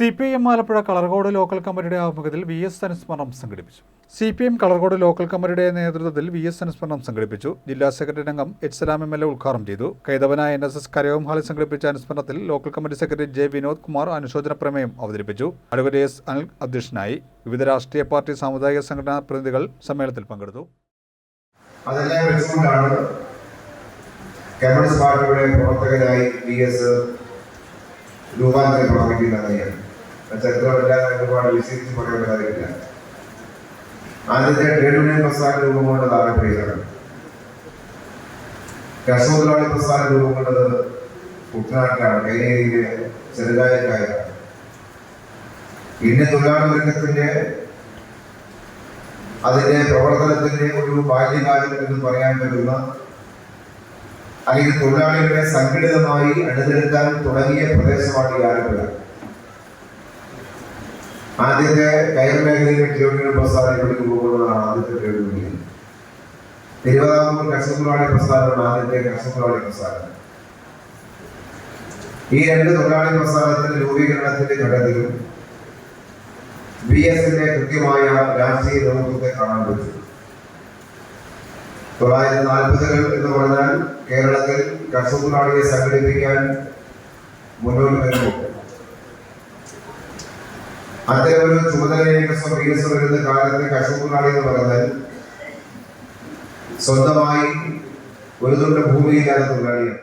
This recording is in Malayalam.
C P I M Alappuzha Kalarcode local കമ്മിറ്റിയുടെ ആഭിമുഖ്യത്തിൽ വി എസ് അനുസ്മരണം സംഘടിപ്പിച്ചു. C P M Kalarcode local കമ്മിറ്റിയുടെ നേതൃത്വത്തിൽ വി എസ് അനുസ്മരണം സംഘടിപ്പിച്ചു. ജില്ലാ സെക്രട്ടറി അംഗം H Salam M L A ഉദ്ഘാടനം ചെയ്തു. കൈതവനായ എൻ എസ് എസ് കരയോം ഹാളിൽ സംഘടിപ്പിച്ച അനുസ്മരണത്തിൽ local committee secretary J Vinod Kumar അനുശോചന പ്രമേയം അവതരിപ്പിച്ചു. അഡ്വക്കേറ്റ് എസ് അനിൽ അധ്യക്ഷനായി വിവിധ രാഷ്ട്രീയ പാർട്ടി സാമുദായിക സംഘടനാ പ്രതിനിധികൾ സമ്മേളനത്തിൽ പങ്കെടുത്തു. കമ്മ്യൂണിസ്റ്റ് പാർട്ടിയുടെ പ്രവർത്തകരായി വി എസ് രൂപാന്തരം പ്രാപിക്കുന്നത് ഞാൻ ചരിത്രമെല്ലാം ഒരുപാട് വിശേഷിച്ച് പറയാൻ കാര്യമില്ല ആദ്യത്തെ ട്രേഡ് യൂണിയൻ പ്രസ്ഥാന രൂപം കൊണ്ടത് ആലപ്പുഴയിലാണ് കർഷക പ്രസ്ഥാനം രൂപം കൊണ്ടത് കുട്ടനാട്ടിലാണ് കൈനേരിയിലെ പിന്നെ തൊഴിലാളി രംഗത്തിന്റെ അതിന്റെ പ്രവർത്തനത്തിന്റെ ഒരു ബാല്യകാലം എന്ന് പറയാൻ പറ്റുന്ന അല്ലെങ്കിൽ തൊഴിലാളികളെ സംഘടിതമായി അണിനിരത്താൻ തുടങ്ങിയ പ്രദേശമാണ് ഈ ആലപ്പുഴ. ആദ്യത്തെ കയർ മേഖലയിലെ കിലോമീറ്റർ പ്രസ്ഥാനം ഇവിടേക്ക് പോകുന്നതാണ് ആദ്യത്തെ കേൾവി തിരുവിതാംകൂർ തൊഴിലാളി പ്രസ്ഥാനമാണ് ആദ്യത്തെ കർഷക പ്രസ്ഥാനം. ഈ രണ്ട് തൊഴിലാളി പ്രസ്ഥാനത്തിന്റെ രൂപീകരണത്തിന്റെ ഘട്ടത്തിലും ബി എസിന്റെ കൃത്യമായ രാഷ്ട്രീയ നേതൃത്വത്തെ കാണാൻ പറ്റും. തൊള്ളായിരത്തി നാൽപ്പതുകൾ എന്ന് പറഞ്ഞാൽ കേരളത്തിൽ കർഷക സംഘടിപ്പിക്കാൻ മുന്നോട്ട് വരുന്നു അത്തരം ചുമതലയേറ്റ സ്വീകരിച്ചു വരുന്ന കാലത്ത് കർഷക എന്ന് പറഞ്ഞാൽ സ്വന്തമായി ഒരു തുണ്ട് ഭൂമിയില്ലാത്ത തൊഴിലാളിയാണ്.